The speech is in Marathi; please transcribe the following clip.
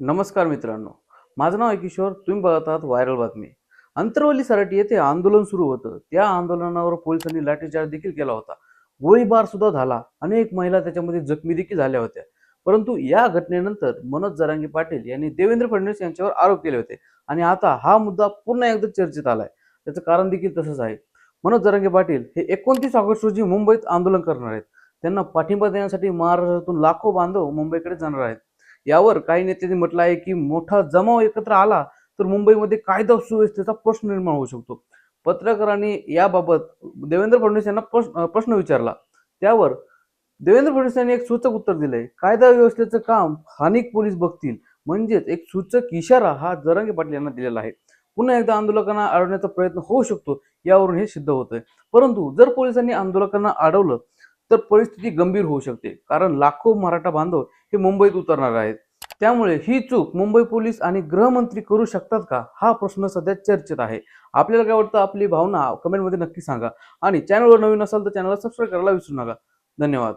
नमस्कार मित्रांनो. माझं नाव आहे किशोर. तुम्ही बघत आहात व्हायरल बातमी. अंतरवली सराटी येथे आंदोलन सुरू होतं. त्या आंदोलनावर पोलिसांनी लाठीचार्ज देखील केला होता. गोळीबार सुद्धा झाला. अनेक महिला त्याच्यामध्ये जखमी देखील झाल्या होत्या. परंतु या घटनेनंतर मनोज जरांगी पाटील यांनी देवेंद्र फडणवीस यांच्यावर आरोप केले होते. आणि आता हा मुद्दा पुन्हा एकदा चर्चेत आलाय. त्याचं कारण देखील तसंच आहे. मनोज जरांगे पाटील हे एकोणतीस ऑगस्ट रोजी मुंबईत आंदोलन करणार आहेत. त्यांना पाठिंबा देण्यासाठी महाराष्ट्रातून लाखो बांधव मुंबईकडे जाणार आहेत. यावर काही नेत्यांनी म्हटलं आहे की मोठा जमाव एकत्र आला तर मुंबईमध्ये कायदा सुव्यवस्थेचा प्रश्न निर्माण होऊ शकतो. पत्रकारांनी याबाबत देवेंद्र फडणवीस यांना प्रश्न विचारला. त्यावर देवेंद्र फडणवीस यांनी एक सूचक उत्तर दिलंय. कायदा व्यवस्थेचं काम स्थानिक पोलीस बघतील. म्हणजेच एक सूचक इशारा हा जरांगे पाटील यांना दिलेला आहे. पुन्हा एकदा आंदोलकांना अडवण्याचा प्रयत्न होऊ शकतो यावरून हे सिद्ध होतंय. परंतु जर पोलिसांनी आंदोलकांना अडवलं तर परिस्थिती गंभीर होऊ शकते. कारण लाखो मराठा बांधव हे मुंबईत उतरणार आहेत. त्यामुळे ही चूक मुंबई पोलीस आणि गृहमंत्री करू शकतात का? हा प्रश्न सध्या चर्चेत आहे. आपल्याला काय वाटतं? आपली भावना कमेंटमध्ये नक्की सांगा. आणि चॅनलवर नवीन असाल तर चॅनलला सबस्क्राईब करायला विसरू नका. धन्यवाद.